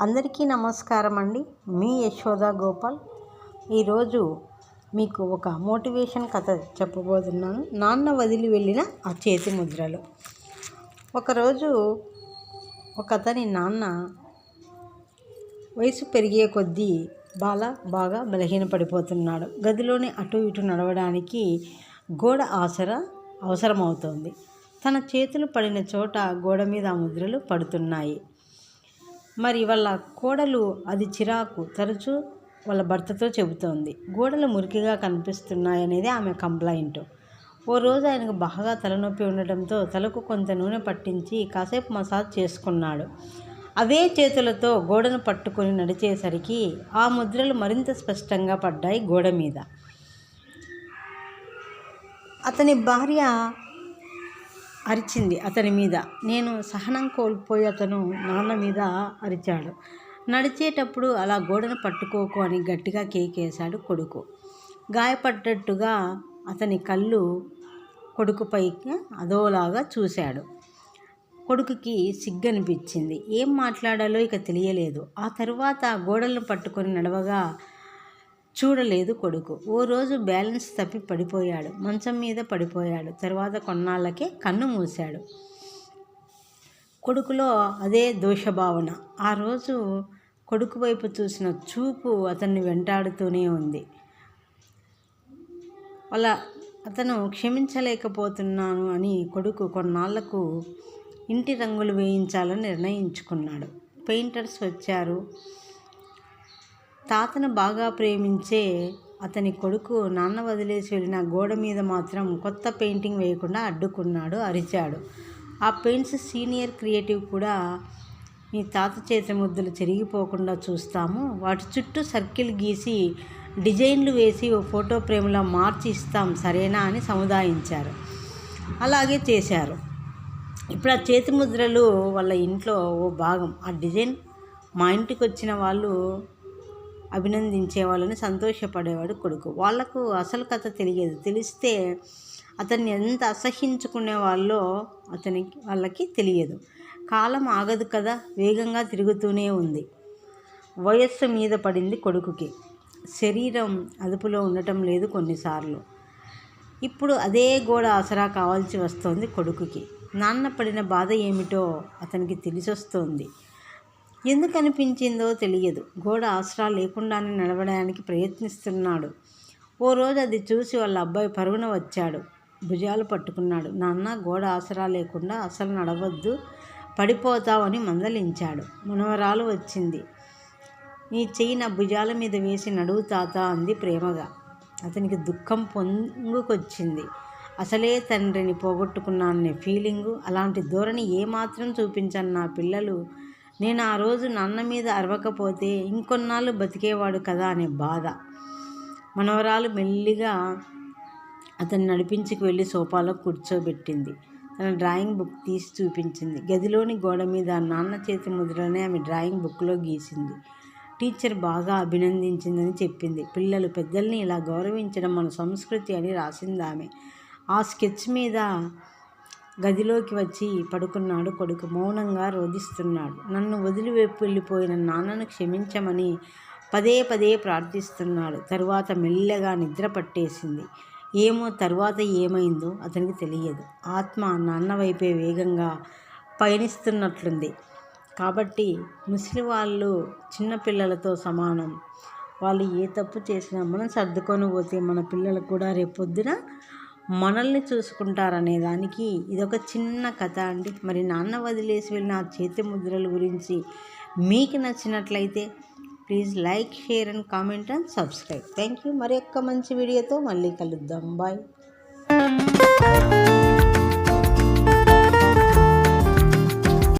అందరికీ నమస్కారం అండి మీ యశోద గోపాల్. ఈరోజు మీకు ఒక మోటివేషన్ కథ చెప్పబోతున్నాను. నాన్న వదిలి వెళ్ళిన ఆ చేతి ముద్రలు. ఒకరోజు ఒక అతని నాన్న వయసు పెరిగే కొద్దీ బాల బాగా బలహీనపడిపోతున్నాడు. గదిలోనే అటు ఇటు నడవడానికి గోడ ఆసరా అవసరమవుతోంది. తన చేతులు పడిన చోట గోడ మీద ఆ ముద్రలు పడుతున్నాయి. మరి వాళ్ళ కోడలు అది చిరాకు తరచూ వాళ్ళ భర్తతో చెబుతోంది. గోడలు మురికిగా కనిపిస్తున్నాయనేది ఆమె కంప్లైంట్. ఓ రోజు ఆయనకు బాగా తలనొప్పి ఉండటంతో తలకు కొంత నూనె పట్టించి కాసేపు మసాజ్ చేసుకున్నాడు. అవే చేతులతో గోడను పట్టుకొని నడిచేసరికి ఆ ముద్రలు మరింత స్పష్టంగా పడ్డాయి గోడ మీద. అతని భార్య అరిచింది అతని మీద. నేను సహనం కోల్పోయి అతను నాన్న మీద అరిచాడు. నడిచేటప్పుడు అలా గోడను పట్టుకోకు అని గట్టిగా కేకేశాడు కొడుకు. గాయపడ్డట్టుగా అతని కళ్ళు కొడుకుపైకి అదోలాగా చూశాడు. కొడుకుకి సిగ్గనిపించింది. ఏం మాట్లాడాలో ఇక తెలియలేదు. ఆ తరువాత గోడలను పట్టుకొని నడవగా చూడలేదు కొడుకు. ఓ రోజు బ్యాలెన్స్ తప్పి పడిపోయాడు. మంచం మీద పడిపోయాడు. తర్వాత కొన్నాళ్ళకే కన్ను మూశాడు. కొడుకులో అదే దోషభావన. ఆ రోజు కొడుకు వైపు చూసిన చూపు అతన్ని వెంటాడుతూనే ఉంది. వాళ్ళ అతను క్షమించలేకపోతున్నాను అని కొడుకు కొన్నాళ్ళకు ఇంటి రంగులు వేయించాలని నిర్ణయించుకున్నాడు. పెయింటర్స్ వచ్చారు. తాతను బాగా ప్రేమించే అతని కొడుకు నాన్న వదిలేసి వెళ్ళిన గోడ మీద మాత్రం కొత్త పెయింటింగ్ వేయకుండా అడ్డుకున్నాడు అరిచాడు. ఆ పెయింట్స్ సీనియర్ క్రియేటివ్ కూడా మీ తాత చేతి ముద్దలు చెరిగిపోకుండా చూస్తాము. వాటి చుట్టూ సర్కిల్ గీసి డిజైన్లు వేసి ఓ ఫోటో ఫ్రేమ్లా మార్చి ఇస్తాం సరేనా అని సముదాయించారు. అలాగే చేశారు. ఇప్పుడు ఆ చేతి ముద్రలు వాళ్ళ ఇంట్లో ఓ భాగం. ఆ డిజైన్ మా ఇంటికి వచ్చిన వాళ్ళు అభినందించే వాళ్ళని సంతోషపడేవాడు కొడుకు. వాళ్ళకు అసలు కథ తెలియదు. తెలిస్తే అతన్ని ఎంత అసహించుకునే వాళ్ళో అతనికి వాళ్ళకి తెలియదు. కాలం ఆగదు కదా వేగంగా తిరుగుతూనే ఉంది. వయస్సు మీద పడింది కొడుకుకి. శరీరం అదుపులో ఉండటం లేదు కొన్నిసార్లు. ఇప్పుడు అదే గోడ ఆసరా కావాల్సి వస్తోంది కొడుకుకి. నాన్న పడిన బాధ ఏమిటో అతనికి తెలిసొస్తోంది. ఎందుకు అనిపించిందో తెలియదు. గోడ ఆసరా లేకుండానే నడవడానికి ప్రయత్నిస్తున్నాడు. ఓ రోజు అది చూసి వాళ్ళ అబ్బాయి పరుగున వచ్చాడు. భుజాలు పట్టుకున్నాడు. నాన్న గోడ ఆసరా లేకుండా అసలు నడవద్దు. పడిపోతావని మందలించాడు. మనవరాలు వచ్చింది. నీ చెయ్యి నా భుజాల మీద వేసి నడువు తాత అంది ప్రేమగా. అతనికి దుఃఖం పొంగుకొచ్చింది. అసలే తండ్రిని పోగొట్టుకున్నాననే ఫీలింగు అలాంటి ధోరణి ఏమాత్రం చూపించను నా పిల్లలు. నేను ఆ రోజు నాన్న మీద అరవకపోతే ఇంకొన్నాళ్ళు బతికేవాడు కదా అనే బాధ. మనవరాలు మెల్లిగా అతన్ని నడిపించుకు వెళ్ళి సోఫాలో కూర్చోబెట్టింది. తన డ్రాయింగ్ బుక్ తీసి చూపించింది. గదిలోని గోడ మీద నాన్న చేతి ముద్రనే ఆమె డ్రాయింగ్ బుక్లో గీసింది. టీచర్ బాగా అభినందించిందని చెప్పింది. పిల్లలు పెద్దల్ని ఇలా గౌరవించడం మన సంస్కృతి అని రాసింది ఆమె. ఆ స్కెచ్ మీద గదిలోకి వచ్చి పడుకున్నాడు కొడుకు. మౌనంగా రోధిస్తున్నాడు. నన్ను వదిలి వెళ్ళిపోయిన నాన్నను క్షమించమని పదే పదే ప్రార్థిస్తున్నాడు. తరువాత మెల్లగా నిద్ర పట్టేసింది. ఏమో తరువాత ఏమైందో అతనికి తెలియదు. ఆత్మ నాన్న వైపే వేగంగా పయనిస్తున్నట్లుంది. కాబట్టి ముసలి వాళ్ళు చిన్నపిల్లలతో సమానం. వాళ్ళు ఏ తప్పు చేసినా మనం సర్దుకొని పోతే మన పిల్లలు కూడా రేపొద్దున మనల్ని చూసుకుంటారనే దానికి ఇదొక చిన్న కథ అండి. మరి నాన్న వదిలేసి వెళ్ళిన ఆ చేతి ముద్రల గురించి మీకు నచ్చినట్లయితే please like share and comment and subscribe. Thank you. మరి యొక్క మంచి వీడియోతో మళ్ళీ కలుద్దాం. బాయ్.